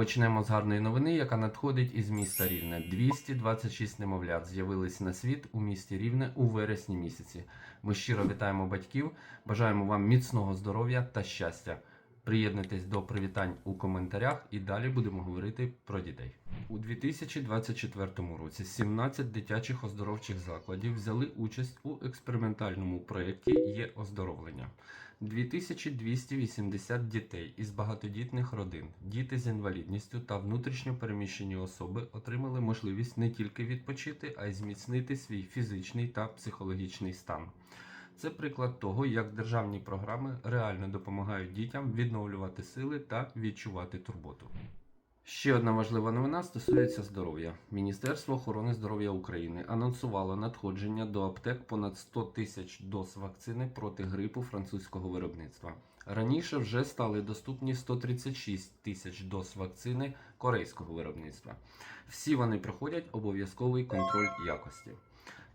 Почнемо з гарної новини, яка надходить із міста Рівне. 226 немовлят з'явились на світ у місті Рівне у вересні місяці. Ми щиро вітаємо батьків, бажаємо вам міцного здоров'я та щастя. Приєднуйтесь до привітань у коментарях і далі будемо говорити про дітей. У 2024 році 17 дитячих оздоровчих закладів взяли участь у експериментальному проєкті Є оздоровлення. 2280 дітей із багатодітних родин, діти з інвалідністю та внутрішньо переміщені особи отримали можливість не тільки відпочити, а й зміцнити свій фізичний та психологічний стан. Це приклад того, як державні програми реально допомагають дітям відновлювати сили та відчувати турботу. Ще одна важлива новина стосується здоров'я. Міністерство охорони здоров'я України анонсувало надходження до аптек понад 100 тисяч доз вакцини проти грипу французького виробництва. Раніше вже стали доступні 136 тисяч доз вакцини корейського виробництва. Всі вони проходять обов'язковий контроль якості.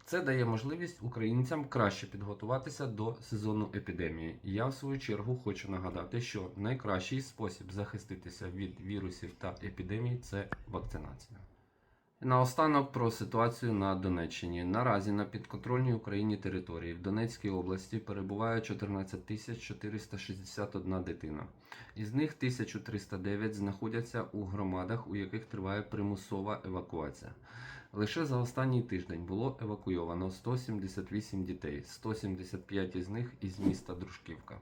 Це дає можливість українцям краще підготуватися до сезону епідемії. Я, в свою чергу, хочу нагадати, що найкращий спосіб захиститися від вірусів та епідемій це вакцинація. Наостанок про ситуацію на Донеччині. Наразі на підконтрольній Україні території в Донецькій області перебуває 14 тисяч 461 дитина. Із них 1309 знаходяться у громадах, у яких триває примусова евакуація. Лише за останній тиждень було евакуйовано 178 дітей, 175 із них із міста Дружківка.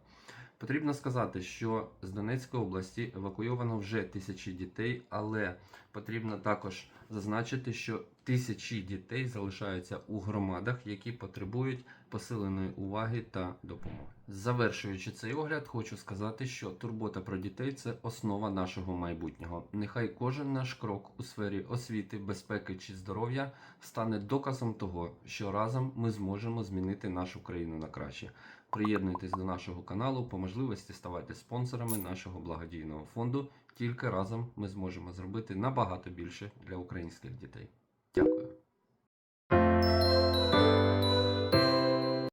Потрібно сказати, що з Донецької області евакуйовано вже тисячі дітей, але потрібно також зазначити, що тисячі дітей залишаються у громадах, які потребують посиленої уваги та допомоги. Завершуючи цей огляд, хочу сказати, що турбота про дітей це основа нашого майбутнього. Нехай кожен наш крок у сфері освіти, безпеки чи здоров'я стане доказом того, що разом ми зможемо змінити нашу країну на краще. Приєднуйтесь до нашого каналу, по можливості ставайте спонсорами нашого благодійного фонду. Тільки разом ми зможемо зробити набагато більше для українських дітей. Дякую.